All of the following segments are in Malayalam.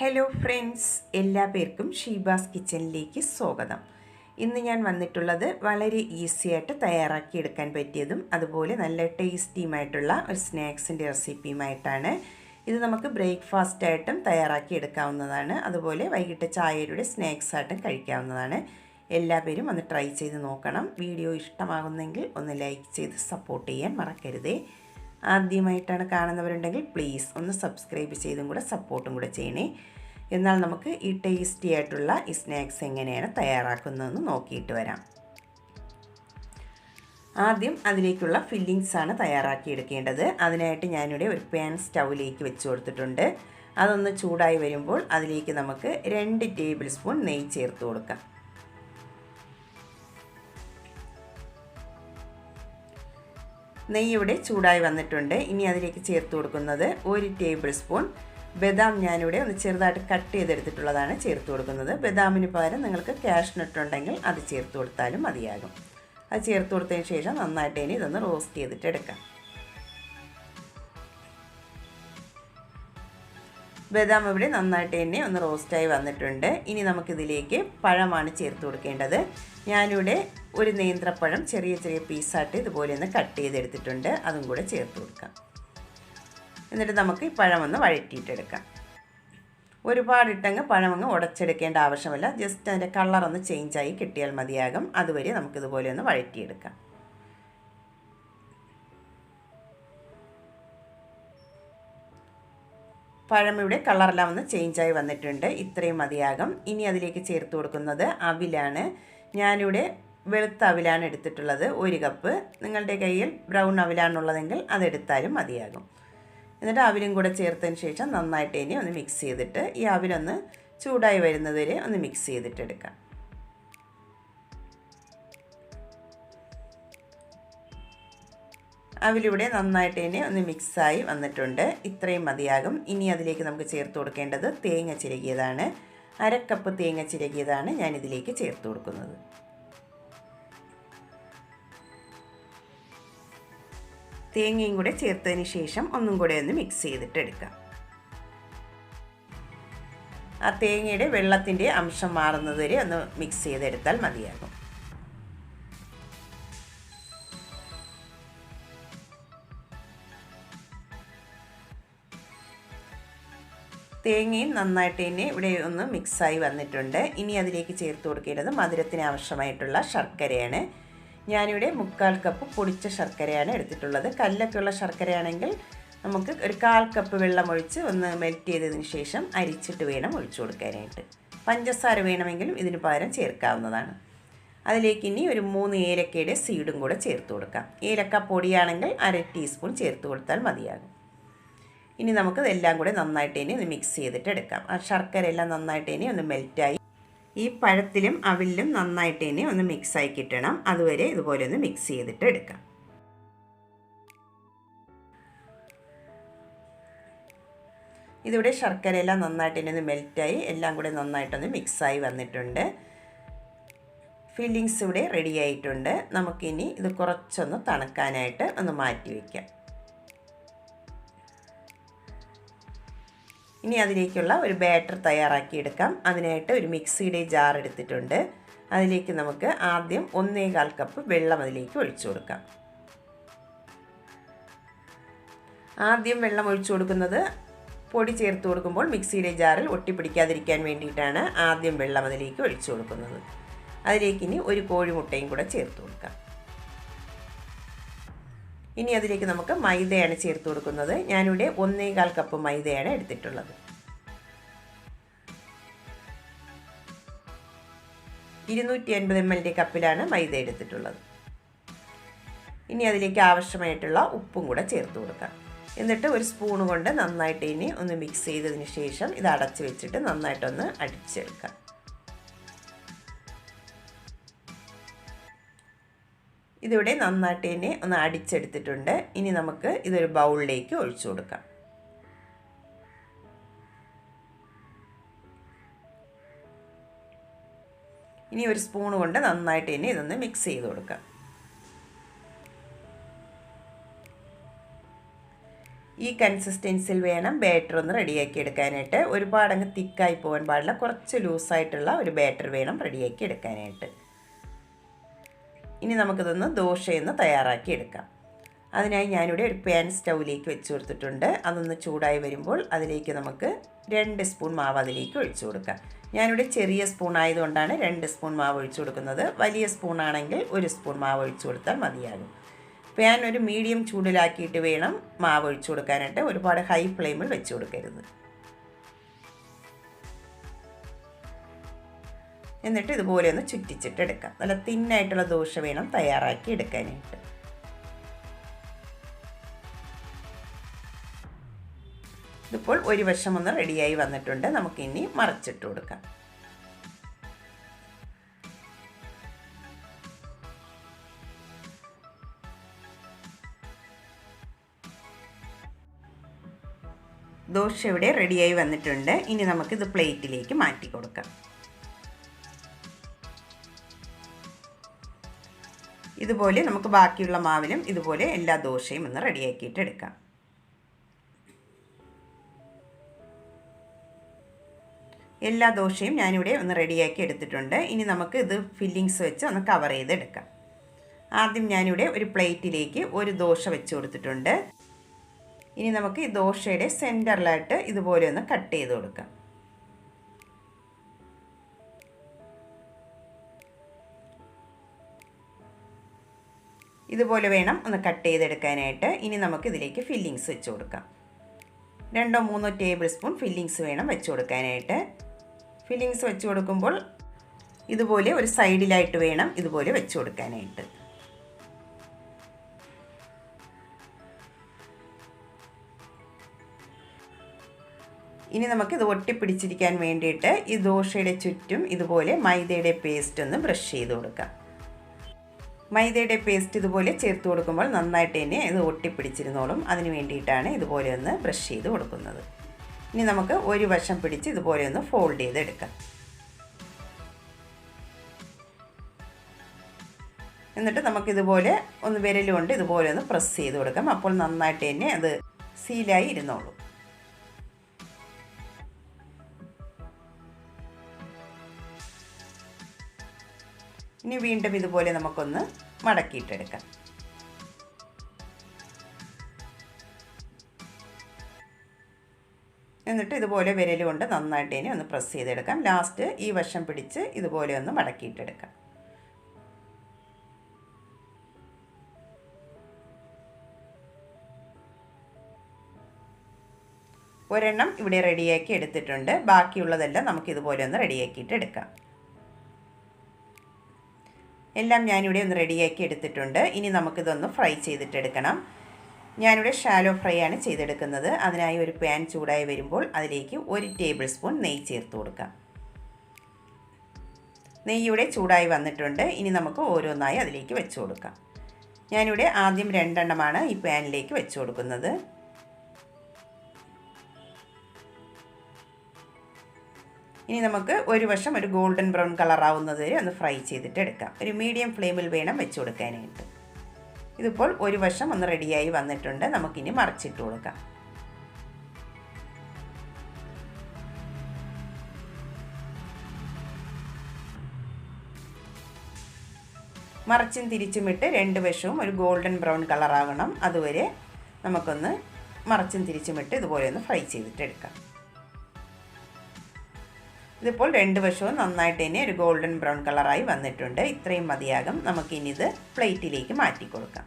ഹലോ ഫ്രണ്ട്സ് എല്ലാ പേർക്കും ഷീബാസ് കിച്ചണിലേക്ക് സ്വാഗതം. ഇന്ന് ഞാൻ വന്നിട്ടുള്ളത് വളരെ ഈസി ആയിട്ട് തയ്യാറാക്കി എടുക്കാൻ പറ്റിയതും അതുപോലെ നല്ല ടേസ്റ്റിയുമായിട്ടുള്ള ഒരു സ്നാക്സിന്റെ റെസിപ്പിയുമായിട്ടാണ്. ഇത് നമുക്ക് ബ്രേക്ക്ഫാസ്റ്റ് ആയിട്ടും തയ്യാറാക്കി എടുക്കാവുന്നതാണ്. അതുപോലെ വൈകിട്ട് ചായയുടെ സ്നാക്സ് ആയിട്ടും കഴിക്കാവുന്നതാണ്. എല്ലാ പേരും ഒന്ന് ട്രൈ ചെയ്ത് നോക്കണം. വീഡിയോ ഇഷ്ടമാകുന്നെങ്കിൽ ഒന്ന് ലൈക്ക് ചെയ്ത് സപ്പോർട്ട് ചെയ്യാൻ മറക്കരുതേ. ആദ്യമായിട്ടാണ് കാണുന്നവരുണ്ടെങ്കിൽ പ്ലീസ് ഒന്ന് സബ്സ്ക്രൈബ് ചെയ്തും കൂടെ സപ്പോർട്ടും കൂടെ ചെയ്യണേ. എന്നാൽ നമുക്ക് ഈ ടേസ്റ്റി ആയിട്ടുള്ള ഈ സ്നാക്സ് എങ്ങനെയാണ് തയ്യാറാക്കുന്നതെന്ന് നോക്കിയിട്ട് വരാം. ആദ്യം അതിലേക്കുള്ള ഫില്ലിങ്സ് ആണ് തയ്യാറാക്കി എടുക്കേണ്ടത് അതിനായിട്ട് ഞാനിവിടെ ഒരു പാൻ സ്റ്റൗവിലേക്ക് വെച്ച് കൊടുത്തിട്ടുണ്ട്. അതൊന്ന് ചൂടായി വരുമ്പോൾ അതിലേക്ക് നമുക്ക് രണ്ട് ടേബിൾ സ്പൂൺ നെയ്യ് ചേർത്ത് കൊടുക്കാം. നെയ്യ് ഇവിടെ ചൂടായി വന്നിട്ടുണ്ട്. ഇനി അതിലേക്ക് ചേർത്ത് കൊടുക്കുന്നത് ഒരു ടേബിൾ സ്പൂൺ ബദാം ഞാനിവിടെ ഒന്ന് ചെറുതായിട്ട് കട്ട് ചെയ്തെടുത്തിട്ടുള്ളതാണ് ചേർത്ത് കൊടുക്കുന്നത്. ബദാമിന് പകരം നിങ്ങൾക്ക് ക്യാഷ് ഉണ്ടെങ്കിൽ അത് ചേർത്ത് കൊടുത്താലും മതിയാകും. അത് ചേർത്ത് കൊടുത്തതിന് ശേഷം നന്നായിട്ട് ഇനി ഇതൊന്ന് റോസ്റ്റ് ചെയ്തിട്ട് എടുക്കാം. ബദാം ഇവിടെ നന്നായിട്ട് തന്നെ ഒന്ന് റോസ്റ്റായി വന്നിട്ടുണ്ട്. ഇനി നമുക്കിതിലേക്ക് പഴമാണ് ചേർത്ത് കൊടുക്കേണ്ടത്. ഞാനിവിടെ ഒരു നേന്ത്രപ്പഴം ചെറിയ ചെറിയ പീസായിട്ട് ഇതുപോലെ ഒന്ന് കട്ട് ചെയ്തെടുത്തിട്ടുണ്ട്. അതും കൂടെ ചേർത്ത് കൊടുക്കാം. എന്നിട്ട് നമുക്ക് ഈ പഴമൊന്ന് വഴറ്റിയിട്ടെടുക്കാം. ഒരുപാടിട്ടങ്ങ് പഴമങ്ങ് ഉടച്ചെടുക്കേണ്ട ആവശ്യമില്ല. ജസ്റ്റ് അതിന്റെ കളറൊന്ന് ചേഞ്ചായി കിട്ടിയാൽ മതിയാകും. അതുവരെ നമുക്കിതുപോലെ ഒന്ന് വഴറ്റിയെടുക്കാം. പഴം ഇവിടെ കളറെല്ലാം ഒന്ന് ചേഞ്ചായി വന്നിട്ടുണ്ട്. ഇത്രയും മതിയാകും. ഇനി അതിലേക്ക് ചേർത്ത് കൊടുക്കുന്നത് അവിലാണ്. ഞാനിവിടെ വെളുത്ത അവിലാണ് എടുത്തിട്ടുള്ളത്. ഒരു കപ്പ്. നിങ്ങളുടെ കയ്യിൽ ബ്രൗൺ അവിലാണുള്ളതെങ്കിൽ അതെടുത്താലും മതിയാകും. എന്നിട്ട് അവിലും കൂടെ ചേർത്തതിന് ശേഷം നന്നായിട്ട് ഇനി ഒന്ന് മിക്സ് ചെയ്തിട്ട് ഈ അവിലൊന്ന് ചൂടായി വരുന്നതുവരെ ഒന്ന് മിക്സ് ചെയ്തിട്ട് അവിലിവിടെ നന്നായിട്ട് തന്നെ ഒന്ന് മിക്സായി വന്നിട്ടുണ്ട്. ഇത്രയും മതിയാകും. ഇനി അതിലേക്ക് നമുക്ക് ചേർത്ത് കൊടുക്കേണ്ടത് തേങ്ങ ചിരകിയതാണ്. അരക്കപ്പ് തേങ്ങ ചിരകിയതാണ് ഞാൻ ഇതിലേക്ക് ചേർത്ത് കൊടുക്കുന്നത്. തേങ്ങയും കൂടെ ചേർത്തതിന് ശേഷം ഒന്നും കൂടെ ഒന്ന് മിക്സ് ചെയ്തിട്ട് എടുക്കാം. ആ തേങ്ങയുടെ വെള്ളത്തിന്റെ അംശം മാറുന്നത് വരെ ഒന്ന് മിക്സ് ചെയ്തെടുത്താൽ മതിയാകും. തേങ്ങയും നന്നായിട്ട് തന്നെ ഇവിടെ ഒന്ന് മിക്സായി വന്നിട്ടുണ്ട്. ഇനി അതിലേക്ക് ചേർത്ത് കൊടുക്കേണ്ടത് മധുരത്തിന് ആവശ്യമായിട്ടുള്ള ശർക്കരയാണ്. ഞാനിവിടെ മുക്കാൽ കപ്പ് പൊടിച്ച ശർക്കരയാണ് എടുത്തിട്ടുള്ളത്. കല്ലൊക്കെയുള്ള ശർക്കരയാണെങ്കിൽ നമുക്ക് ഒരു കാൽ കപ്പ് വെള്ളം ഒഴിച്ച് ഒന്ന് മെൽറ്റ് ചെയ്തതിന് ശേഷം അരിച്ചിട്ട് വേണം ഒഴിച്ചു കൊടുക്കാനായിട്ട്. പഞ്ചസാര വേണമെങ്കിലും ഇതിന് പകരം ചേർക്കാവുന്നതാണ്. അതിലേക്ക് ഇനി ഒരു മൂന്ന് ഏലക്കയുടെ സീഡും കൂടെ ചേർത്ത് കൊടുക്കാം. ഏലക്ക പൊടിയാണെങ്കിൽ അര ടീസ്പൂൺ ചേർത്ത് കൊടുത്താൽ മതിയാകും. ഇനി നമുക്ക് ഇതെല്ലാം കൂടെ നന്നായിട്ട് ഇനി ഒന്ന് മിക്സ് ചെയ്തിട്ട് എടുക്കാം. ആ ശർക്കര എല്ലാം നന്നായിട്ട് ഇനി ഒന്ന് മെൽറ്റായി ഈ പഴത്തിലും അവിലും നന്നായിട്ട് ഇനി ഒന്ന് മിക്സായി കിട്ടണം. അതുവരെ ഇതുപോലെ ഒന്ന് മിക്സ് ചെയ്തിട്ട് എടുക്കാം. ഇതിവിടെ ശർക്കരയെല്ലാം നന്നായിട്ട് ഇനി ഒന്ന് മെൽറ്റായി എല്ലാം കൂടെ നന്നായിട്ടൊന്ന് മിക്സായി വന്നിട്ടുണ്ട്. ഫില്ലിങ്സ് ഇവിടെ റെഡി ആയിട്ടുണ്ട്. നമുക്കിനി ഇത് കുറച്ചൊന്ന് തണുക്കാനായിട്ട് ഒന്ന് മാറ്റി വയ്ക്കാം ഇനി അതിലേക്കുള്ള ഒരു ബാറ്റർ തയ്യാറാക്കിയെടുക്കാം. അതിനായിട്ട് ഒരു മിക്സിയുടെ ജാർ എടുത്തിട്ടുണ്ട്. അതിലേക്ക് നമുക്ക് ആദ്യം ഒന്നേകാൽ കപ്പ് വെള്ളം അതിലേക്ക് ഒഴിച്ചു കൊടുക്കാം. ആദ്യം വെള്ളം ഒഴിച്ചു കൊടുക്കുന്നത് പൊടി ചേർത്ത് കൊടുക്കുമ്പോൾ മിക്സിയുടെ ജാറിൽ ഒട്ടിപ്പിടിക്കാതിരിക്കാൻ വേണ്ടിയിട്ടാണ് ആദ്യം വെള്ളം അതിലേക്ക് ഒഴിച്ചു കൊടുക്കുന്നത്. അതിലേക്ക് ഇനി ഒരു കോഴിമുട്ടയും കൂടെ ചേർത്ത് കൊടുക്കാം. ഇനി അതിലേക്ക് നമുക്ക് മൈദയാണ് ചേർത്ത് കൊടുക്കുന്നത്. ഞാനിവിടെ ഒന്നേകാൽ കപ്പ് മൈദയാണ് എടുത്തിട്ടുള്ളത്. ഇരുന്നൂറ്റി അൻപത് എം എല്ലിന്റെ കപ്പിലാണ് മൈദ എടുത്തിട്ടുള്ളത്. ഇനി അതിലേക്ക് ആവശ്യമായിട്ടുള്ള ഉപ്പും കൂടെ ചേർത്ത് കൊടുക്കാം. എന്നിട്ട് ഒരു സ്പൂൺ കൊണ്ട് നന്നായിട്ട് ഇനി ഒന്ന് മിക്സ് ചെയ്തതിന് ശേഷം ഇത് അടച്ചു വെച്ചിട്ട് നന്നായിട്ടൊന്ന് അടിച്ചെടുക്കാം. ഇതിവിടെ നന്നായിട്ട് തന്നെ ഒന്ന് അടിച്ചെടുത്തിട്ടുണ്ട്. ഇനി നമുക്ക് ഇതൊരു ബൗളിലേക്ക് ഒഴിച്ചു കൊടുക്കാം. ഇനി ഒരു സ്പൂൺ കൊണ്ട് നന്നായിട്ട് തന്നെ ഇതൊന്ന് മിക്സ് ചെയ്ത് കൊടുക്കാം. ഈ കൺസിസ്റ്റൻസിൽ വേണം ബാറ്റർ ഒന്ന് റെഡിയാക്കി എടുക്കാനായിട്ട്. ഒരുപാട് അങ്ങ് തിക്കായി പോകാൻ പാടില്ല. കുറച്ച് ലൂസായിട്ടുള്ള ഒരു ബാറ്റർ വേണം റെഡിയാക്കി എടുക്കാനായിട്ട്. ഇനി നമുക്കിതൊന്ന് ദോശയൊന്ന് തയ്യാറാക്കി എടുക്കാം. അതിനായി ഞാനിവിടെ ഒരു പാൻ സ്റ്റൗവിലേക്ക് വെച്ച് കൊടുത്തിട്ടുണ്ട്. അതൊന്ന് ചൂടായി വരുമ്പോൾ അതിലേക്ക് നമുക്ക് രണ്ട് സ്പൂൺ മാവ് അതിലേക്ക് ഒഴിച്ചു കൊടുക്കാം. ഞാനിവിടെ ചെറിയ സ്പൂൺ ആയതുകൊണ്ടാണ് രണ്ട് സ്പൂൺ മാവ് ഒഴിച്ചു കൊടുക്കുന്നത്. വലിയ സ്പൂൺ ആണെങ്കിൽ ഒരു സ്പൂൺ മാവ് ഒഴിച്ചു കൊടുത്താൽ മതിയാകും. പാൻ ഒരു മീഡിയം ചൂടിലാക്കിയിട്ട് വേണം മാവ് ഒഴിച്ചു കൊടുക്കാനായിട്ട്. ഒരുപാട് ഹൈ ഫ്ലെയിമിൽ വെച്ച് കൊടുക്കരുത്. എന്നിട്ട് ഇതുപോലെ ഒന്ന് ചുറ്റിച്ചിട്ട് എടുക്കാം. നല്ല തിന്നായിട്ടുള്ള ദോശ വേണം തയ്യാറാക്കി എടുക്കാനായിട്ട്. ഇതിപ്പോൾ ഒരു വശം ഒന്ന് റെഡിയായി വന്നിട്ടുണ്ട്. നമുക്കിനി മറച്ചിട്ട് കൊടുക്കാം. ദോശ ഇവിടെ റെഡിയായി വന്നിട്ടുണ്ട്. ഇനി നമുക്കിത് പ്ലേറ്റിലേക്ക് മാറ്റി കൊടുക്കാം. ഇതുപോലെ നമുക്ക് ബാക്കിയുള്ള മാവിനും ഇതുപോലെ എല്ലാ ദോശയും ഒന്ന് റെഡിയാക്കിയിട്ട് എടുക്കാം. എല്ലാ ദോശയും ഞാനിവിടെ ഒന്ന് റെഡിയാക്കി എടുത്തിട്ടുണ്ട്. ഇനി നമുക്ക് ഇത് ഫില്ലിങ്സ് വെച്ച് ഒന്ന് കവർ ചെയ്തെടുക്കാം. ആദ്യം ഞാനിവിടെ ഒരു പ്ലേറ്റിലേക്ക് ഒരു ദോശ വെച്ച് കൊടുത്തിട്ടുണ്ട്. ഇനി നമുക്ക് ഈ ദോശയുടെ സെന്ററിലായിട്ട് ഇതുപോലെ ഒന്ന് കട്ട് ചെയ്ത് കൊടുക്കാം. ഇതുപോലെ വേണം ഒന്ന് കട്ട് ചെയ്തെടുക്കാനായിട്ട്. ഇനി നമുക്ക് ഇതിലേക്ക് ഫില്ലിങ്സ് വെച്ച് കൊടുക്കാം. രണ്ടോ മൂന്നോ ടേബിൾ സ്പൂൺ ഫില്ലിങ്സ് വേണം വെച്ച് കൊടുക്കാനായിട്ട്. ഫില്ലിങ്സ് വെച്ച് കൊടുക്കുമ്പോൾ ഇതുപോലെ ഒരു സൈഡിലായിട്ട് വേണം ഇതുപോലെ വെച്ച് കൊടുക്കാനായിട്ട്. ഇനി ഇത് ഒട്ടിപ്പിടിച്ചിരിക്കാൻ വേണ്ടിയിട്ട് ഈ ദോശയുടെ ചുറ്റും ഇതുപോലെ മൈദയുടെ പേസ്റ്റ് ഒന്ന് ബ്രഷ് ചെയ്ത് കൊടുക്കാം. മൈദയുടെ പേസ്റ്റ് ഇതുപോലെ ചേർത്ത് കൊടുക്കുമ്പോൾ നന്നായിട്ട് തന്നെ ഇത് ഒട്ടിപ്പിടിച്ചിരുന്നോളും. അതിന് വേണ്ടിയിട്ടാണ് ഇതുപോലെ ഒന്ന് ബ്രഷ് ചെയ്ത് കൊടുക്കുന്നത്. ഇനി നമുക്ക് ഒരു വശം പിടിച്ച് ഇതുപോലെ ഒന്ന് ഫോൾഡ് ചെയ്തെടുക്കാം. എന്നിട്ട് നമുക്കിതുപോലെ ഒന്ന് വിരലുകൊണ്ട് ഇതുപോലെ ഒന്ന് പ്രസ് ചെയ്ത് കൊടുക്കാം. അപ്പോൾ നന്നായിട്ട് തന്നെ അത് സീലായി ഇരുന്നോളും. ഇനി വീണ്ടും ഇതുപോലെ നമുക്കൊന്ന് മടക്കിയിട്ടെടുക്കാം. എന്നിട്ട് ഇതുപോലെ വിരൽ കൊണ്ട് നന്നായിട്ട് ഇനി ഒന്ന് പ്രസ് ചെയ്തെടുക്കാം. ലാസ്റ്റ് ഈ വശം പിടിച്ച് ഇതുപോലെ ഒന്ന് മടക്കിയിട്ടെടുക്കാം. ഒരെണ്ണം ഇവിടെ റെഡിയാക്കി എടുത്തിട്ടുണ്ട്. ബാക്കിയുള്ളതെല്ലാം നമുക്ക് ഇതുപോലെ ഒന്ന് റെഡിയാക്കിയിട്ട് എടുക്കാം എല്ലാം ഞാനിവിടെ ഒന്ന് റെഡിയാക്കി എടുത്തിട്ടുണ്ട്. ഇനി നമുക്കിതൊന്ന് ഫ്രൈ ചെയ്തിട്ടെടുക്കണം. ഞാനിവിടെ ഷാലോ ഫ്രൈ ആണ് ചെയ്തെടുക്കുന്നത്. അതിനായി ഒരു പാൻ ചൂടായി വരുമ്പോൾ അതിലേക്ക് ഒരു ടേബിൾ സ്പൂൺ നെയ്യ് ചേർത്ത് കൊടുക്കാം. നെയ്യുടെ ചൂടായി വന്നിട്ടുണ്ട്. ഇനി നമുക്ക് ഓരോന്നായി അതിലേക്ക് വെച്ച് കൊടുക്കാം. ഞാനിവിടെ ആദ്യം രണ്ടെണ്ണമാണ് ഈ പാനിലേക്ക് വെച്ച് കൊടുക്കുന്നത്. ഇനി നമുക്ക് ഒരു വശം ഒരു ഗോൾഡൻ ബ്രൗൺ കളർ ആവുന്നത് വരെ ഒന്ന് ഫ്രൈ ചെയ്തിട്ട് എടുക്കാം. ഒരു മീഡിയം ഫ്ലെയിമിൽ വേണം വെച്ച് കൊടുക്കാനായിട്ട്. ഇതിപ്പോൾ ഒരു വശം ഒന്ന് റെഡിയായി വന്നിട്ടുണ്ട്. നമുക്കിനി മറിച്ചിട്ട് കൊടുക്കാം. മറിച്ചും തിരിച്ചുമിട്ട് രണ്ട് വശവും ഒരു ഗോൾഡൻ ബ്രൗൺ കളറാകണം അതുവരെ നമുക്കൊന്ന് മറിച്ചും തിരിച്ചുമിട്ട് ഇതുപോലെ ഒന്ന് ഫ്രൈ ചെയ്തിട്ട് എടുക്കാം. ഇതിപ്പോൾ രണ്ട് വശവും നന്നായിട്ട് തന്നെ ഒരു ഗോൾഡൻ ബ്രൗൺ കളറായി വന്നിട്ടുണ്ട്. ഇത്രയും മതിയാകും. നമുക്കിനി ഇത് പ്ലേറ്റിലേക്ക് മാറ്റി കൊടുക്കാം.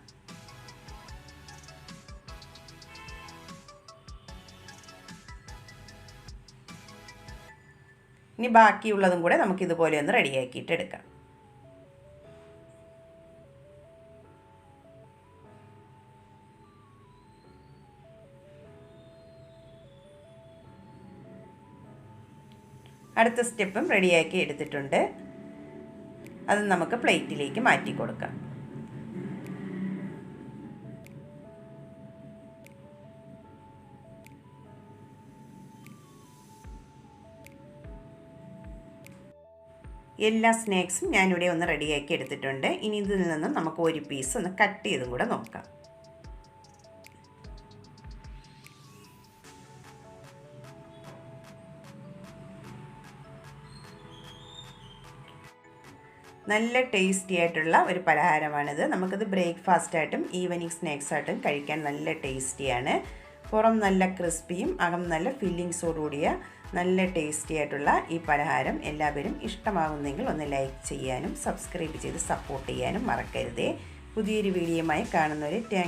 ഇനി ബാക്കിയുള്ളതും കൂടെ നമുക്കിതുപോലെ ഒന്ന് റെഡിയാക്കിയിട്ട് എടുക്കാം. അടുത്ത സ്റ്റെപ്പും റെഡിയാക്കി എടുത്തിട്ടുണ്ട്. അത് നമുക്ക് പ്ലേറ്റിലേക്ക് മാറ്റി കൊടുക്കാം. എല്ലാ സ്നാക്സും ഞാനിവിടെ ഒന്ന് റെഡിയാക്കി എടുത്തിട്ടുണ്ട്. ഇനി ഇതിൽ നിന്ന് നമുക്ക് ഒരു പീസ് ഒന്ന് കട്ട് ചെയ്തും കൂടെ നോക്കാം. നല്ല ടേസ്റ്റി ആയിട്ടുള്ള ഒരു പലഹാരമാണിത്. നമുക്കിത് ബ്രേക്ക്ഫാസ്റ്റ് ആയിട്ടും ഈവനിങ് സ്നാക്സ് ആയിട്ടും കഴിക്കാൻ നല്ല ടേസ്റ്റിയാണ് പുറം നല്ല ക്രിസ്പിയും അകം നല്ല ഫില്ലിങ്സോടുകൂടിയ നല്ല ടേസ്റ്റി ആയിട്ടുള്ള ഈ പലഹാരം എല്ലാവരും ഇഷ്ടമാകുന്നെങ്കിൽ ഒന്ന് ലൈക്ക് ചെയ്യാനും സബ്സ്ക്രൈബ് ചെയ്ത് സപ്പോർട്ട് ചെയ്യാനും മറക്കരുതേ. പുതിയൊരു വീഡിയോയുമായി കാണുന്നവരെ